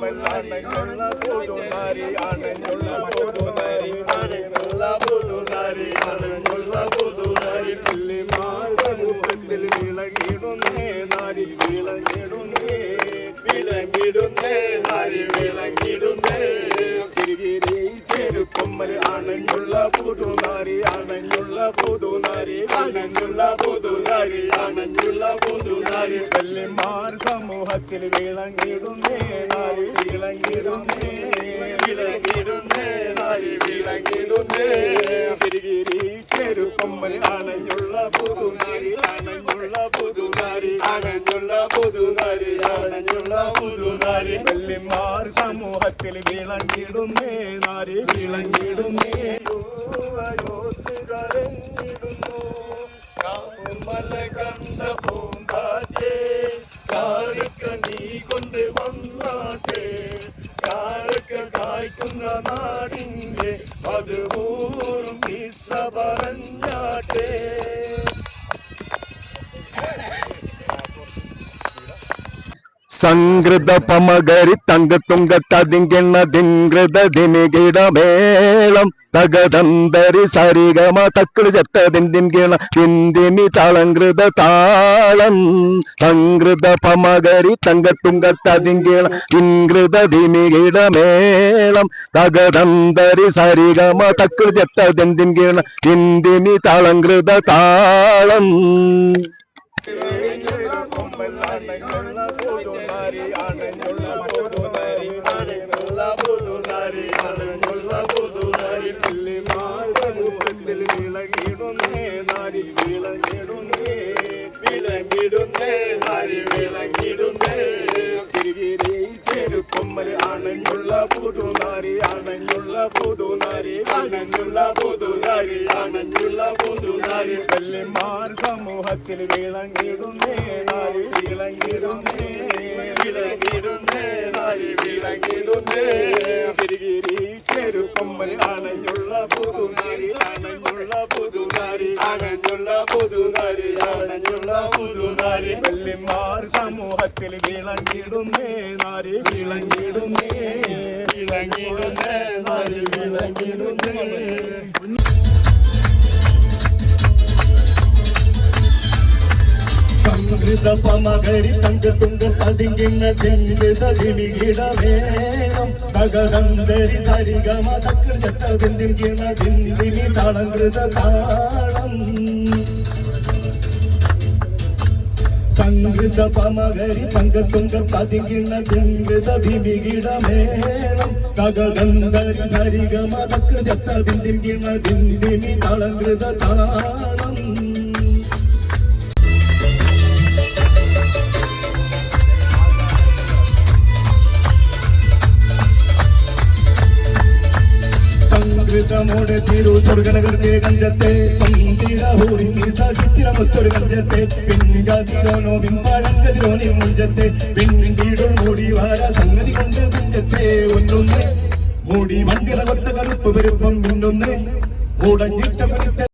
കൊമ്പലാണഞ്ഞുള്ള പുതുനാരി അണഞ്ഞുള്ള പുതുനാരി അണഞ്ഞുള്ള പുതുനാരി അണഞ്ഞുള്ള പുതുനാരി ചെരുക്കൊമ്മൽ അണഞ്ഞുള്ള പുതുനാരി അണഞ്ഞുള്ള പുതുനാരി അണഞ്ഞുള്ള പുതുനാരി അണഞ്ഞുള്ള പുതുനാരി വല്യമാർ സമൂഹത്തിൽ വിളങ്ങിടുന്നേ നാരി വിളങ്ങിടുന്നേ വിളങ്ങിടുന്നേ നാരി വിളങ്ങിടുന്നേ തിരികിരി ചെരുക്കൊമ്മൽ അണഞ്ഞുള്ള പുതുനാരി അണഞ്ഞുള്ള പുതുനാരി പുതുനാരി വെള്ളിമാർ സമൂഹത്തിൽ വിളങ്ങിടുന്നേ നാരി വിളങ്ങിടുന്നേ. കരഞ്ഞിടുന്നു മല കണ്ട പൂങ്കാറ്റേ കാരിക്ക നീ കൊണ്ട് വന്നാട്ടേ. കാരക്ക കായ്ക്കുന്ന നാടിന്റെ അതുപോലും കിസ്സ പറഞ്ഞാട്ടെ സംഘൃത പമകരി തങ്കത്തുങ്ക തതിങ്കിണ്ണ ദിംഗൃത ദിമികിടമേളം തകതന്തരി സരിഗമ തക്കിൾ ചത്തതിന്തിങ്കിണ തിന്തിമി തളങ്കൃത താളം സംഗൃത പമകരി തങ്കത്തുങ്ക തതിങ്കിണ ദിംഗൃത ദിമികിടമേളം തകതന്തരി സരിഗമ തക്കിൾ ചത്തതിന്തിങ്കിണ തിന്തിമി തളങ്കൃത താളം കൊമ്പലാണഞ്ഞുള്ള പുതുനാരി അണഞ്ഞുള്ള പുതുനാരി അണഞ്ഞുള്ള പുതുനാരി അണഞ്ഞുള്ള പുതുനാരി വിളങ്ങിടുന്നേ നാരി വിളങ്ങിടുന്നേ വിളങ്ങിടുന്നേ നാരി വിളങ്ങിടുന്നേ തിരികിരി ചെരുക്കൊമ്മൽ അണഞ്ഞുള്ള പുതുനാരി ആണഞ്ഞുള്ള പുതുനാരി അണഞ്ഞുള്ള പുതുനാരി അണഞ്ഞുള്ള പുതുനാരി വല്യമാർ സമൂഹത്തിൽ വിളങ്ങിടുന്നേ നാരി വിളങ്ങിടുന്നേ. വിളങ്ങിടുന്നേ നാരി വിളങ്ങിടുന്നേ. തിരികിരി ചെരുക്കൊമ്മൽ അണഞ്ഞുള്ള പുതുനാരി അണഞ്ഞുള്ള പുതുനാരി. അണഞ്ഞുള്ള പുതുനാരി അണഞ്ഞുള്ള പുതുനാരി. വല്യമാർ സമൂഹത്തിൽ വിളങ്ങിടുന്നേ നാരി വിളങ്ങിടുന്നേ. വിളങ്ങിടുന്നേ നാരി വിളങ്ങിടുന്നേ. സംഗൃത പമകരി തങ്കത്തുങ്ക തതിങ്കിണ്ണ തിങ്കൃത ദിമികിടമേളം തകതന്തരി സരിഗമ തക്കൾ ചത്തതിന്തിങ്കിണ തിന്തിമി താളങ്കൃത താളം സംഗൃത പമകരി തങ്കത്തുങ്ക തതിങ്കിണ്ണ തിങ്കൃത ദിമികിടമേളം തകതന്തരി സരിഗമ തക്കൾ ചത്തതിന്തിങ്കിണ തിന്തിമി താളങ്കൃത താളം സംഗൃതമോടെ തിരു സ്വർഗനഗർത്തെ കഞ്ചത്തെ ചിത്തിരമൊത്തൊരു കഞ്ചത്തെ പിൻകതിരോനോ പിൻപാഴങ്കതിരോനി മുഞ്ചത്തെ പിൻകീടുൾ മൂടി വാര സംഗതി കൊണ്ട് കഞ്ചത്തെ ഒന്നൊന്ന് മൂടി മന്ദിര കൊത്ത കറുപ്പ് പെരുപ്പം പിന്നൊന്ന് മൂടഞ്ഞിട്ട